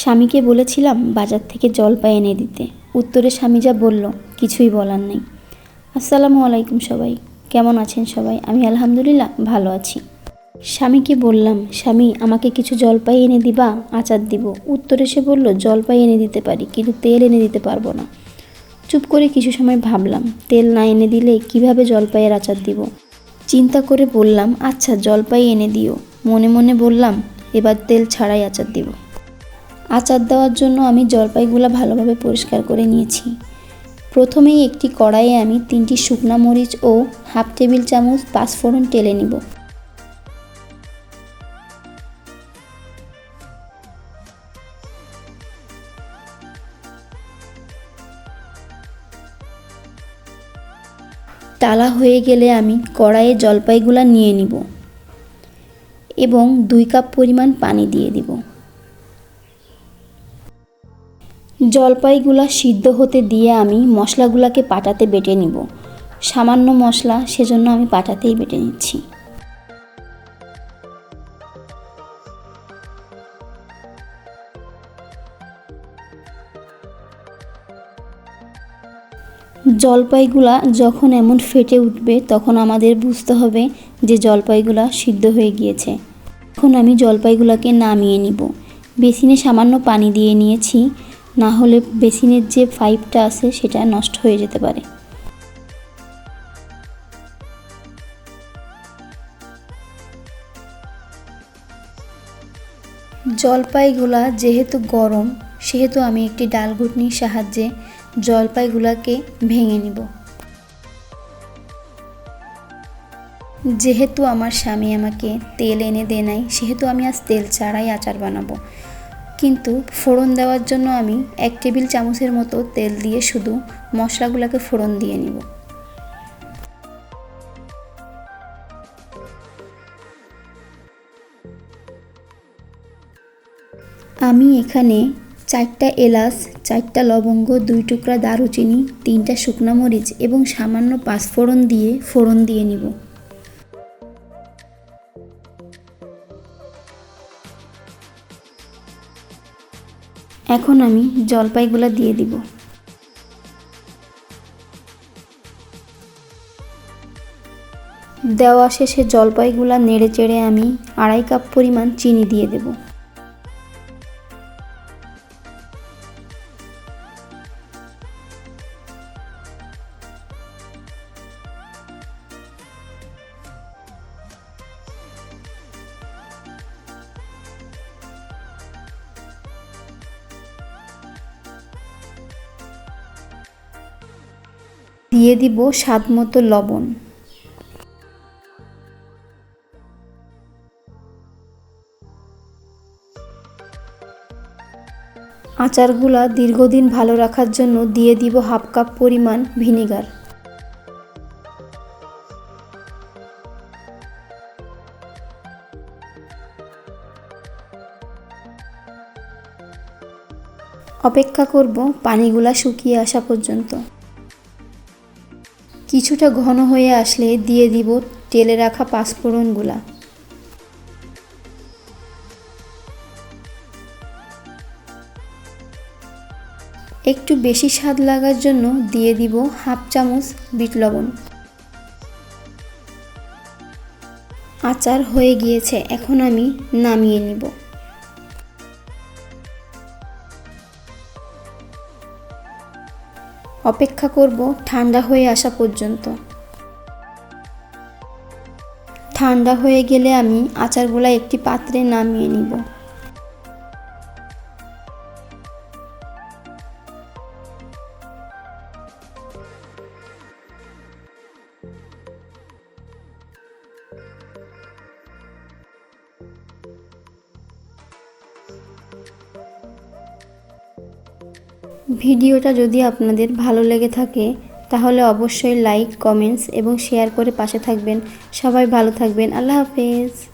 স্বামীকে বলেছিলাম বাজার থেকে জলপাই এনে দিতে। উত্তরে স্বামী যা বলল, কিছুই বলার নেই। আসসালামু আলাইকুম সবাই, কেমন আছেন সবাই? আমি আলহামদুলিল্লাহ ভালো আছি। স্বামীকে বললাম, স্বামী, আমাকে কিছু জলপাই এনে দিবা, আচার দিব। উত্তরে সে বলল জলপাই এনে দিতে পারি, কিন্তু তেল এনে দিতে পারব না। চুপ করে কিছু সময় ভাবলাম, তেল না এনে দিলে কীভাবে জলপাইয়ের আচার দিব? চিন্তা করে বললাম আচ্ছা জলপাই এনে দিও। মনে মনে বললাম, এবার তেল ছাড়াই আচার দিব। আচার দেওয়ার জন্য আমি জলপাইগুলো ভালোভাবে পরিষ্কার করে নিয়েছি। প্রথমেই একটি কড়াইয়ে আমি তিনটি শুকনা মরিচ ও হাফ টেবিল চামচ পাঁচফোড়ন টেলে নিব। টালা হয়ে গেলে আমি কড়াইয়ে জলপাইগুলা নিয়ে নিব এবং দুই কাপ পরিমাণ পানি দিয়ে দিব। জলপাইগুলা সিদ্ধ হতে দিয়ে আমি মশলাগুলাকে পাটাতে বেটে নিব। সামান্য মশলা সেজন্য আমি পাটাতেই বেটে নিচ্ছি। জলপাইগুলা যখন এমন ফেটে উঠবে তখন আমাদের বুঝতে হবে যে জলপাইগুলা সিদ্ধ হয়ে গিয়েছে। এখন আমি জলপাইগুলাকে নামিয়ে নিব। বেসিনে সামান্য পানি দিয়ে নিয়েছি। না হলে বেসিনের যে পাইপটা আছে সেটা নষ্ট হয়ে যেতে পারে। জলপাইগুলা যেহেতু গরম, সেহেতু আমি একটি ডাল ঘুটনির সাহায্যে জলপাইগুলাকে ভেঙে নিব। যেহেতু আমার স্বামী আমাকে তেল এনে দেয় নাই, সেহেতু আমি আজ তেল ছাড়াই আচার বানাবো। কিন্তু ফোড়ন দেওয়ার জন্য আমি এক টেবিল চামচের মতো তেল দিয়ে শুধু মশলাগুলোকে ফোড়ন দিয়ে নিব। আমি এখানে চারটা এলাচ, চারটা লবঙ্গ, দুই টুকরা দারুচিনি, তিনটা শুকনো মরিচ এবং সামান্য পাঁচফোড়ন দিয়ে ফোড়ন দিয়ে নিব। এখন আমি জলপাইগুলো দিয়ে দিব। দেওয়া শেষে জলপাইগুলো নেড়ে চেড়ে আমি আড়াই কাপ পরিমাণ চিনি দিয়ে দেব। দিয়ে দিব স্বাদ মতো লবণ। আচারগুলা দীর্ঘদিন ভালো রাখার জন্য দিয়ে দিব হাফ কাপ পরিমাণ ভিনিগার। অপেক্ষা করব পানিগুলা শুকিয়ে আসা পর্যন্ত। কিছুটা ঘন হয়ে আসলে দিয়ে দিব তেলে রাখা পাঁচফোড়নগুলা। একটু বেশি স্বাদ লাগার জন্য দিয়ে দিব হাফ চামচ বিট লবণ। আচার হয়ে গিয়েছে, এখন আমি নামিয়ে নিব। অপেক্ষা করব ঠান্ডা হয়ে আসা পর্যন্ত। ঠান্ডা হয়ে গেলে আমি আচারগুলা একটি পাত্রে নামিয়ে নিব। ভিডিওটা যদি আপনাদের ভালো লেগে থাকে, তাহলে অবশ্যই লাইক কমেন্টস এবং শেয়ার করে পাশে থাকবেন। সবাই ভালো থাকবেন। আল্লাহ হাফেজ।